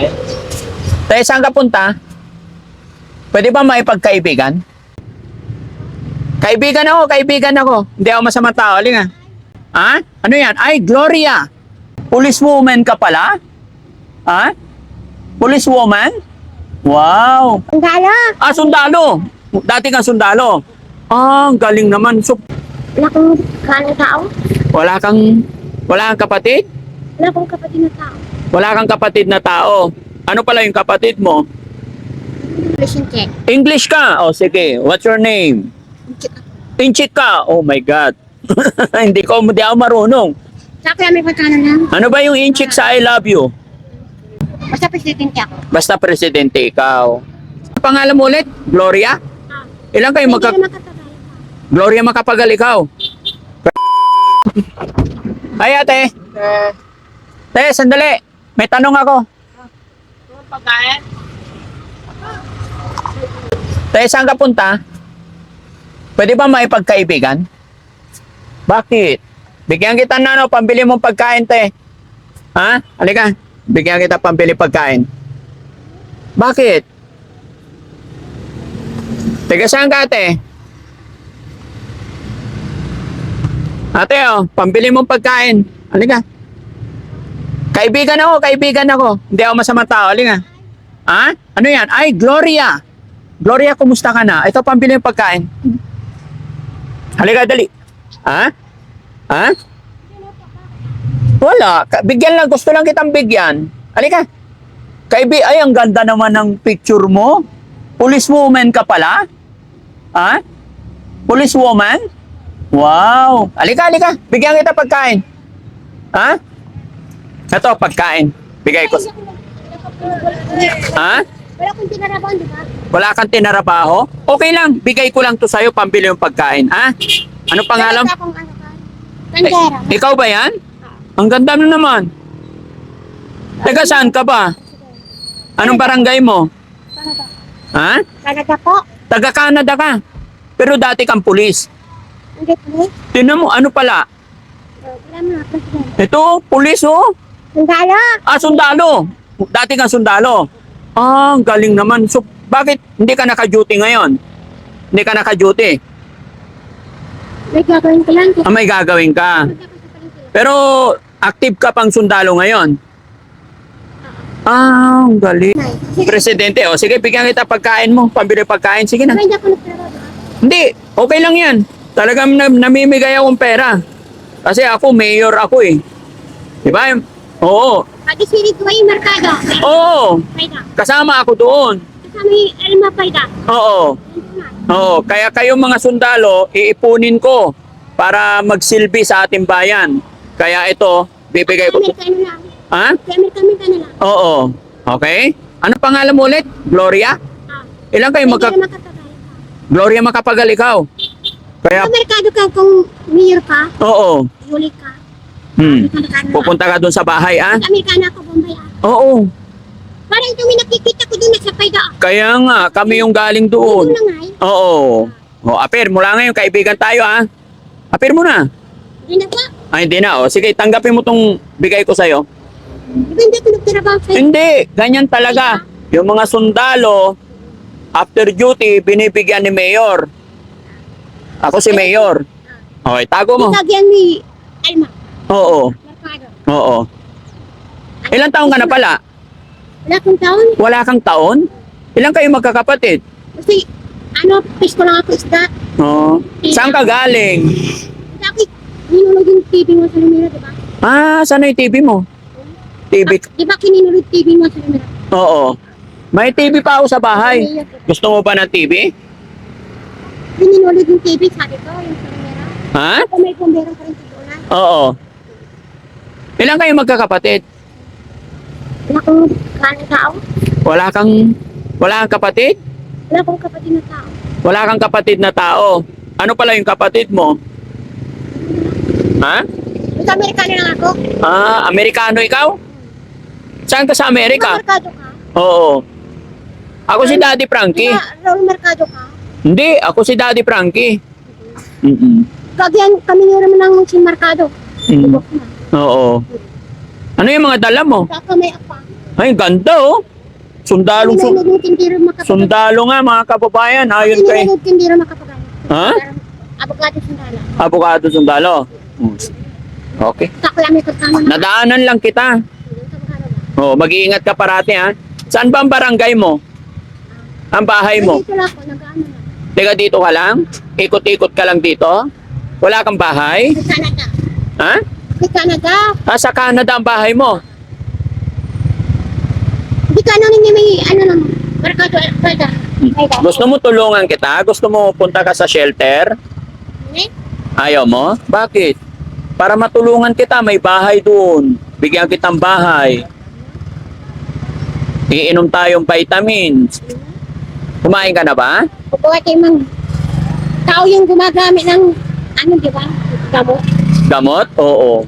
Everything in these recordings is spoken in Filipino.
pagkain? Tayo saan ka punta? Pwede ba maipagkaibigan? Kaibigan ako, kaibigan ako. Hindi ako masama tao. Halika. Ha? Ano yan? Ay, Gloria. Policewoman ka pala? Ha? Policewoman? Wow. Ang gala. Ah, sundalo. Dati kang sundalo. Ah, ang galing naman. So, Wala kong kanang tao. wala kang, wala kang kapatid? Wala kong kapatid na tao. Wala kang kapatid na tao. Ano pala yung kapatid mo? Listen check. English ka? O sige, what's your name? Inchik ka? Oh my God. hindi ko, hindi ako marunong. Sa kaya may pagkano lang. Ano ba yung inchik sa I love you? Basta presidente ako. Basta presidente ikaw. Ang Pangalan mo ulit? Gloria? Ah. Ilan kayo magka... Gloria makapagal ikaw. Ay ate. Te, sandali. May tanong ako. Pagkain? Te, saan ka punta? Pwede ba maipagkaibigan? Bakit? Bigyan kita na no, pambili mong pagkain, te. Ha? Halika. Bigyan kita pambili pagkain. Bakit? Teka, saan ka, ate? Ate, oh, pambili mong pagkain. Halika. Kaibigan ako, kaibigan ako. Hindi ako masama tao. Halika. Ha? Ano yan? Ay, Gloria. Gloria, kumusta ka na? Ito, pambili yung pagkain. Halika, dali. Ha? Ha? Wala. Bigyan lang. Gusto lang kitang bigyan. Halika. Kaibi, ay, ang ganda naman ng picture mo. Policewoman ka pala? Ha? Policewoman? Wow. Halika, halika. Bigyan kita pagkain. Ha? Ito, pagkain. Bigay ko. Ha? Wala kong tinarabahan, di ba? Wala kang tinarabaho? Okay lang, bigay ko lang to sa'yo pambili yung pagkain, ha? Ano pangalan? Akong ano. Eh, ikaw ba yan? Ang ganda mo naman. Teka, saan ka ba? Anong barangay mo? Canada. Ha? Canada po. Taga Canada ka. Pero dati kang pulis. Hindi po. Tinan mo, ano pala? Ito, pulis oh. Gala. Ah, sundalo. Dati kang sundalo. Ah, ang galing naman. So, bakit hindi ka naka-duty ngayon? Hindi ka naka-duty. May gagawin ko lang. Ah, may gagawin ka. Pero active ka pang sundalo ngayon. Ah, ang galing. Presidente, o sige, bigyan kita pagkain mo. Pambili pagkain. Sige na. Hindi, okay lang yan. Talagang nam- namimigay akong pera. Kasi ako, mayor ako eh. Di ba? Oo. Pati si Ridway Mercado. Oo. Paida. Kasama ako doon. Kasama yung Elma Paida. Oo. Oo. Kaya kayong mga sundalo, iipunin ko para magsilbi sa ating bayan. Kaya ito, bibigay ko. Amerikano lang. Ha? Amerikano lang. Oo. Okay? Ano pangalan mo ulit? Gloria? Ah. Ilan kayo magka... Gloria makapagal ikaw. Kaya, Sa Mercado ka kung mayor ka, oo. huli ka. Hmm. Pupunta ka doon sa bahay, ah? Sa Amerikano ako, Bombay ah. Oo. Parang ito may nakikita ko doon sa Paida. Kaya nga, kami yung galing doon. Na nga eh. Oo. O, apir, mula ngayon, kaibigan tayo, ah. Apir mo na. Hindi na ba? Ay, hindi na. O, sige, tanggapin mo tong bigay ko sa'yo. Hindi ako nagtrabaho sa'yo? Hindi, ganyan talaga. Yung mga sundalo, after duty, binibigyan ni Mayor. Ako si Mayor. Okay, tago mo. Nilagyan ni Elma. Oo, oo. Ilang taon ka na pala? Wala kong taon. Wala kang taon? Ilang kayo magkakapatid? Kasi, ano, pisko lang ako isda. Oo. Saan ka galing? Dati, ninulog yung TV mo sa numero, di ba? Ah, saan yung TV mo? TV. Di ba kinunulog TV mo sa numero? Oo. May TV pa ako sa bahay. Ay. Gusto mo ba ng TV? Ninulog yung TV, sabi ko, yung sa numero. Ha? May pumbero pa rin sa doon. Oo. Ilang kayo magkakapatid? Wala kong kanang tao. Wala kang wala kang kapatid? Wala kong kapatid na tao. Wala kang kapatid na tao. Ano pala yung kapatid mo? Ha? Sa Amerikano lang ako. Ah, Amerikano ikaw? Saan ka sa Amerika? Sa Mercado ka. Oo. Ako si Daddy Frankie. ba, Raul Mercado ka. Hindi, ako si Daddy Frankie. Mm-mm. Kagyan kami nga naman ng si Mercado. Mm. Tubok na. Oo. Ano yung mga dala mo? Saka may apa. Ay, ganda oh. Sundalong, sun- tindiro sundalo nga mga kababayan. Ayon kay tindiro. Ha? Abogado sundalo. Abogado Sundalo. Hmm. Okay. Takla may kasama na. Nadaanan lang kita. Oh, mag-iingat ka parati ha. Saan ba ang barangay mo? Ang bahay mo? Dito lang ako, nag-ano na. Teka dito ka lang? Ikot-ikot ka lang dito? Wala kang bahay? Sa Canada. Ha? Sa Canada. Ah, sa Canada ang bahay mo? Hindi ka ano may ano lang. Barkado, barkada. Barkada. Gusto mo tulungan kita? Gusto mo punta ka sa shelter? Eh? Ayaw mo? Bakit? Para matulungan kita, may bahay doon. Bigyan kitang bahay. Iinom tayong vitamins. Kumain ka na ba? Kukuha kayo mang tao yung gumagamit ng ano, di ba? Gamot. Gamot? Oo.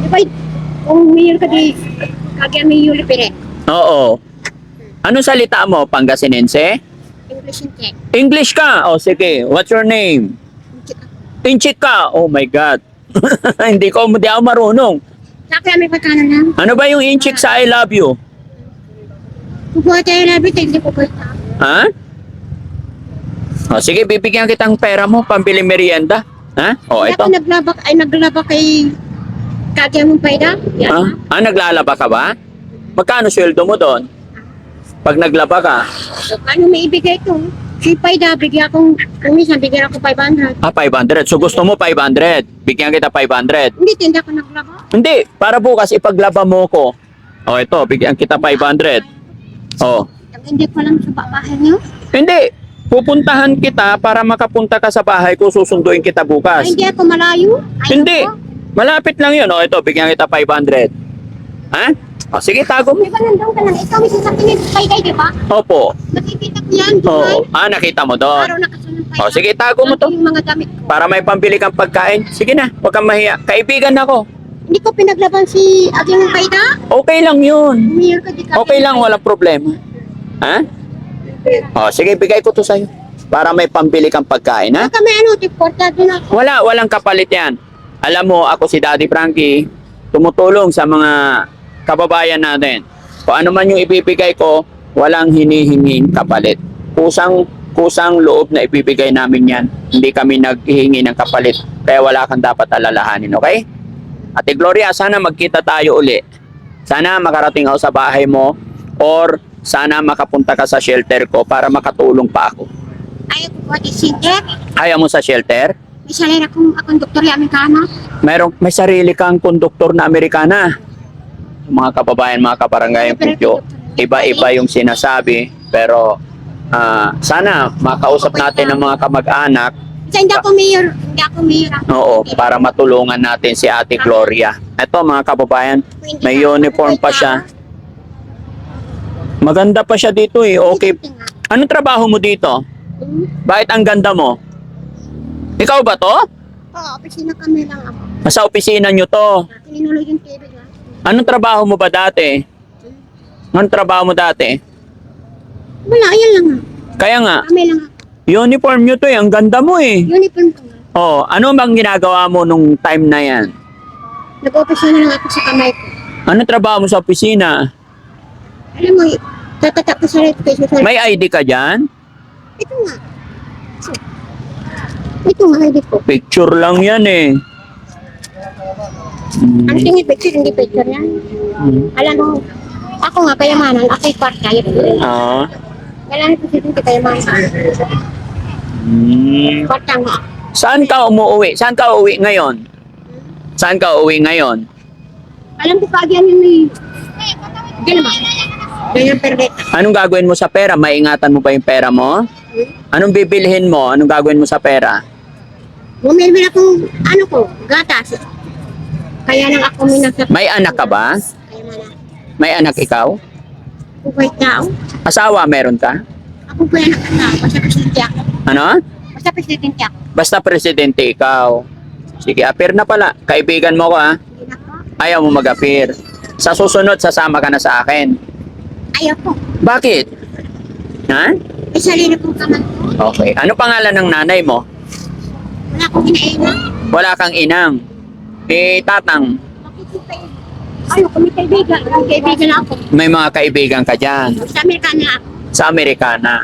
Di ba, kung mayor ka di, kagyan may yuli pire. Oo. Anong salita mo? Pangasinense? English and. English ka? O sige. What's your name? Inchik ka? Oh my God. hindi ko, hindi ako marunong. Kaya may pagkano lang. Ano ba yung inchik sa I love you? Kukuha tayo na bit, hindi ko pwede. Ha? O sige, bibigyan kitang pera mo, pambili merienda. Ha? O, Kaya ito. ako naglaba, ay naglaba kay kagyan mong payda. Yan. Ha? Ah, naglalaba ka ba? Magkano sweldo mo doon? Pag naglaba ka? So, ano may ibigay ko? Si payda, bigyan akong, kung minsan bigyan ako 500. Ah, 500. So gusto mo 500. Bigyan kita 500. Hindi, tinda ko naglaba. Hindi, para bukas ipaglaba mo ko. O ito, bigyan kita 500. O. Hindi ko lang sa bahay niyo. Hindi, pupuntahan kita para makapunta ka sa bahay ko, susunduin kita Ay, bukas. hindi ako malayo. Ayaw Hindi, ko. malapit lang yun. O ito, bigyan kita 500. Ha? O sige, tago mo. Di ba nandun ka lang? Ikaw may sasakinin sa payda, di ba? Opo. Nakikita ko yan, di? Oo. Ah, nakita mo doon. Araw nakasunod. O sige, tago mo to. Yung mga damit ko. Para may pambili kang pagkain. Sige na, huwag kang mahiya. Kaibigan ako. Hindi ko pinaglaban si aking payda. Okay lang yun. Mayor ka di ka. Okay lang, walang problema. Ha? O, sige, bigay ko to sa'yo. Para may pambili kang pagkain, ha? May ano, deportado na ako. Wala, walang kapalit yan. Alam mo, ako si Daddy Frankie, tumutulong sa mga kababayan natin. Kung ano man yung ibibigay ko, walang hinihinging kapalit. Kusang, kusang loob na ibibigay namin yan. Hindi kami naghihingi ng kapalit. Kaya wala kang dapat alalahanin, okay? Ate Gloria, sana magkita tayo uli. Sana makarating ako sa bahay mo or sana makapunta ka sa shelter ko para makatulong pa ako. Ayaw ko pati sinter. Ayaw mo sa shelter? May kong akong doktor yung Amerikano. Mayroong may sarili kang konduktor na Amerikana. Mga kababayan, mga kabarangay, Pidyo, iba-iba yung sinasabi. Pero ah, sana makausap natin ng mga kamag-anak Kasi hindi ako mayor. Hindi ako mayor. oo, para matulungan natin si Ate Gloria. Ito mga kababayan, may uniform pa siya. Maganda pa siya dito eh. Okay. Anong trabaho mo dito? Bakit ang ganda mo? Ikaw ba to? Oo, opisina kami lang ako. Sa opisina nyo to. Kininulog yung TV. Anong trabaho mo ba dati? Anong trabaho mo dati? Wala, ayan lang. Kaya nga, Kami lang ako. uniform nyo to eh. Ang ganda mo eh. Uniform ko nga. Oh, ano bang ginagawa mo nung time na yan? Nag-opisina lang ako sa kamay ko. Ano trabaho mo sa opisina? Alam mo, tatatak ko sa red face. Sa... May ID ka dyan? Ito nga. Ito nga, hindi ko. Picture lang yan eh. Ang Hmm. tingin picture, hindi picture yan. Hmm. Alam mo, ako nga kayamanan, ako'y kwarta. Ah. Kailangan ko siya hindi kayamanan. Hmm. Kwarta nga. Saan ka umuwi? Saan ka uuwi ngayon? Saan ka uuwi ngayon? Alam ko pag yan yung may... Diyan naman. Ganyan perlet. Anong gagawin mo sa pera? Maingatan mo ba yung pera mo? Anong bibilhin mo? Anong gagawin mo sa pera? Bumilbil akong, ano ko, gatas. Kaya lang ako minasa. May anak ka ba? May anak ikaw? Ako ba'y tao? Asawa meron ka? Ako ba'y anak ka na? Basta presidente ako. Ano? Basta presidente ako. Basta presidente ikaw. Sige, appear na pala. Kaibigan mo ko ha. Hindi na ako. Ayaw mo mag-appear. Sa susunod, sasama ka na sa akin. Ayaw ko. Bakit? Ha? May sarili kong kamay ko. Okay. Ano pangalan ng nanay mo? Wala akong kinainan. Wala kang inang. ni Tatang. Ano, kami kaibigan. May kaibigan ako. May mga kaibigan ka dyan Sa Amerikana ako. sa Amerikana.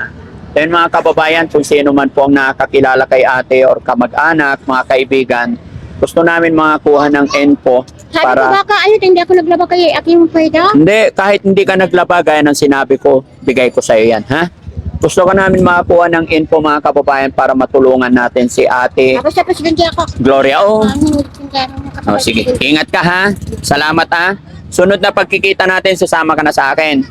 Then mga kababayan, kung sino man po ang nakakilala kay ate or kamag-anak, mga kaibigan, gusto namin makakuha ng info Sabi ko para... baka ano, hindi ako naglaba kay aking pweda. Hindi, kahit hindi ka naglaba, gaya ng sinabi ko, bigay ko sa iyo yan, ha? Gusto ka namin makakuha ng info mga kababayan para matulungan natin si ate Tapos sa presidente ako. Gloria. Oh, oh sige. Ingat ka ha. Salamat ha. Sunod na pagkikita natin, sasama ka na sa akin.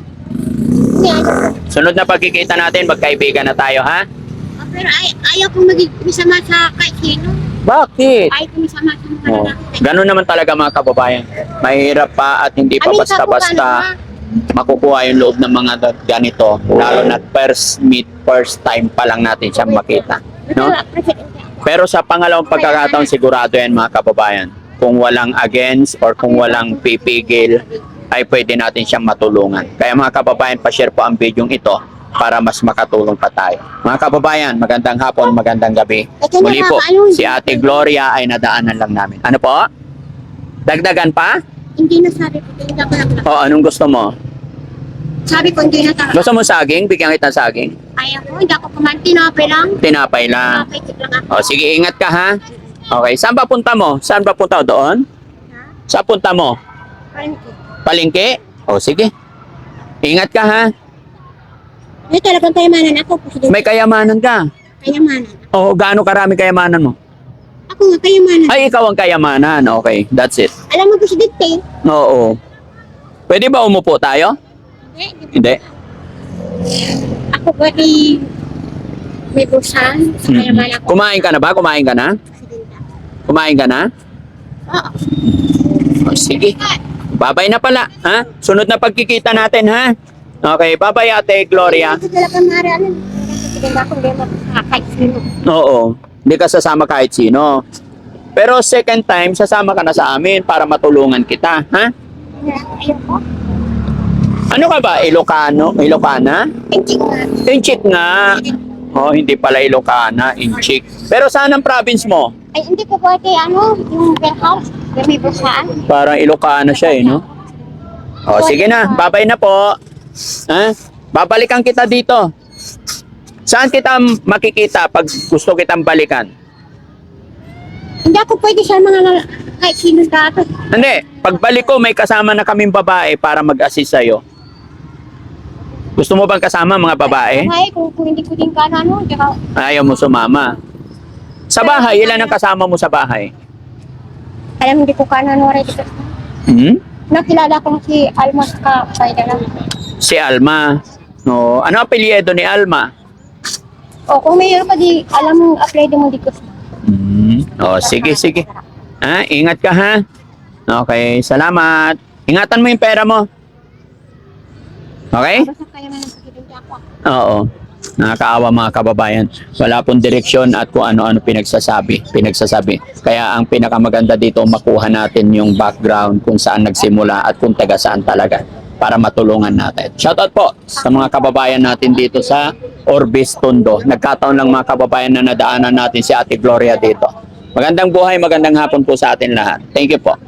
Sunod na pagkikita natin, magkaibigan na tayo ha. Pero ay, ayaw kong maging misama sa kahit sino. Bakit? Ayaw kong misama sa mga Oh, ganun naman talaga mga kababayan. Mahirap pa at hindi pa basta-basta kabukan, makukuha yung loob ng mga ganito. Lalo na first meet, first time pa lang natin siya makita. No? Ito, presidente ako. Pero sa pangalawang pagkakataon, sigurado yan mga kababayan. Kung walang against or kung walang pipigil, ay pwede natin siyang matulungan. Kaya mga kababayan, pa-share po ang video ito para mas makatulong pa tayo. Mga kababayan, magandang hapon, magandang gabi. Muli po, si Ate Gloria ay nadaanan lang namin. Ano po? Dagdagan pa? Hindi na sabi ko, hindi ako naglaba. O, anong gusto mo? Sabi ko, hindi na talaga. Gusto mo saging? Bigyan kita saging. Ayaw ko, hindi ako kumain. Tinapay lang. Tinapay lang. Tinapay lang ako. O, sige, ingat ka ha. Okay, saan ba punta mo? Saan ba punta? Doon? Ha? Saan punta mo? Parang ito. Palingki? O, sige. Ingat ka ha. May talagang kayamanan ako, presidente. May kayamanan ka. Kayamanan. O, gaano karami kayamanan mo? Ako nga, kayamanan. Ay, ikaw ang kayamanan. Okay, that's it. Alam mo, presidente. Oo. Pwede ba umupo tayo? Hindi, hindi. Hindi. Ako ba di may busan sa kayamanan ko, Kumain ka na ba? Kumain ka na? presidente. Kumain ka na? Oo. O, sige. Babay na pala, ha? Sunod na pagkikita natin, ha? Okay, babay ate Gloria. Talaga ano, kahit sino. Oo. Hindi ka sasama kahit sino. Pero second time, sasama ka na sa amin para matulungan kita, ha? Ano ka ba? Ilocano? Ilocana? Hindi nga. Inchik nga. Oh, hindi pala Ilocana, Inchik. Pero saan ang province mo? Ay, hindi ko pwede, ano, yung warehouse, yung may busan. Parang Ilocana siya eh, no? Oh, sige na. Babay na po. Ha? Babalikan kita dito. Saan kita makikita pag gusto kitang balikan? Hindi ako pwede sa mga kahit sino dati. Hindi. Pagbalik ko, may kasama na kaming babae para mag-assist sa'yo. Gusto mo bang kasama mga babae? Ay, kung, kung hindi ko din ka na, ano, ba? Ayaw mo sumama. Sa bahay, ilan ang kasama mo sa bahay? Alam, hindi ko ka na, ano, ready ko. Hmm? Nakilala ko si Almas ka, pwede lang. Si Alma. No, ano apelyido ni Alma? O, kung mayroon pa di, alam mo, apply mo di ko. Hmm. Oh, sige, sige. Ha, ingat ka ha. Okay, salamat. Ingatan mo yung pera mo. Okay? Basta kaya nagsisilindi ako. Oo. Nakakaawa mga kababayan. Wala pong direksyon at kung ano-ano pinagsasabi. Pinagsasabi. Kaya ang pinakamaganda dito, makuha natin yung background kung saan nagsimula at kung taga saan talaga para matulungan natin. Shoutout po sa mga kababayan natin dito sa Orbis Tondo. Nagkataon lang mga kababayan na nadaanan natin si Ate Gloria dito. Magandang buhay, magandang hapon po sa atin lahat. Thank you po.